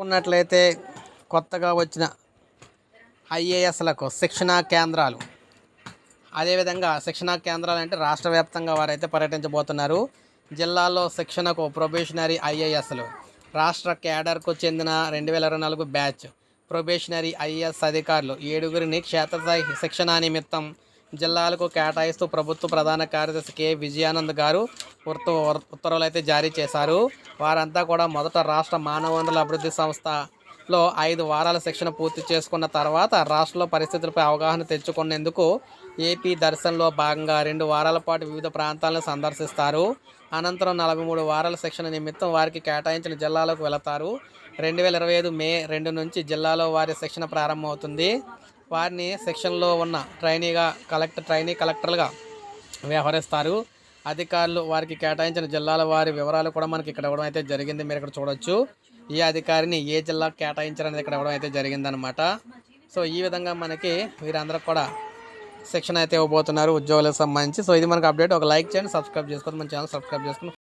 చూసుకున్నట్లయితే కొత్తగా వచ్చిన ఐఏఎస్లకు శిక్షణా కేంద్రాలు. అదేవిధంగా శిక్షణా కేంద్రాలు అంటే రాష్ట్ర వ్యాప్తంగా వారైతే పర్యటించబోతున్నారు. జిల్లాలో శిక్షణకు ప్రొబేషనరీ ఐఏఎస్లు. రాష్ట్ర క్యాడర్కు చెందిన రెండు వేల ఇరవై నాలుగు బ్యాచ్ ప్రొబేషనరీ ఐఏఎస్ అధికారులు ఏడుగురిని క్షేత్రస్థాయి శిక్షణ నిమిత్తం జిల్లాలకు కేటాయిస్తూ ప్రభుత్వ ప్రధాన కార్యదర్శి కె. విజయానంద్ గారు ఉత్తర్వు ఉత్తర్వులు అయితే జారీ చేశారు. వారంతా కూడా మొదట రాష్ట్ర మానవ వనరుల అభివృద్ధి సంస్థలో ఐదు వారాల శిక్షణ పూర్తి చేసుకున్న తర్వాత రాష్ట్రంలో పరిస్థితులపై అవగాహన తెచ్చుకునేందుకు ఏపీ దర్శన్లో భాగంగా రెండు వారాల పాటు వివిధ ప్రాంతాలను సందర్శిస్తారు. అనంతరం నలభై మూడు వారాల శిక్షణ నిమిత్తం వారికి కేటాయించిన జిల్లాలకు వెళతారు. రెండు వేల ఇరవై ఐదు మే రెండు నుంచి జిల్లాలో వారి శిక్షణ ప్రారంభమవుతుంది. వారిని శిక్షణలో ఉన్న ట్రైనీగా కలెక్టర్ ట్రైనీ కలెక్టర్లుగా వ్యవహరిస్తారు. అధికారులు వారికి కేటాయించిన జిల్లాల వారి వివరాలు కూడా మనకి ఇక్కడ ఇవ్వడం అయితే జరిగింది. మీరు ఇక్కడ చూడొచ్చు. ఈ అధికారిని ఏ జిల్లాకు కేటాయించారనేది ఇక్కడ ఇవ్వడం అయితే జరిగిందనమాట సో ఈ విధంగా మనకి వీరందరూ కూడా శిక్షణ అయితే ఇవ్వబోతున్నారు ఉద్యోగులకు సంబంధించి. సో ఇది మనకు అప్డేట్. ఒక లైక్ చేయండి సబ్స్క్రైబ్ చేసుకోండి. మన ఛానల్ సబ్స్క్రైబ్ చేసుకుని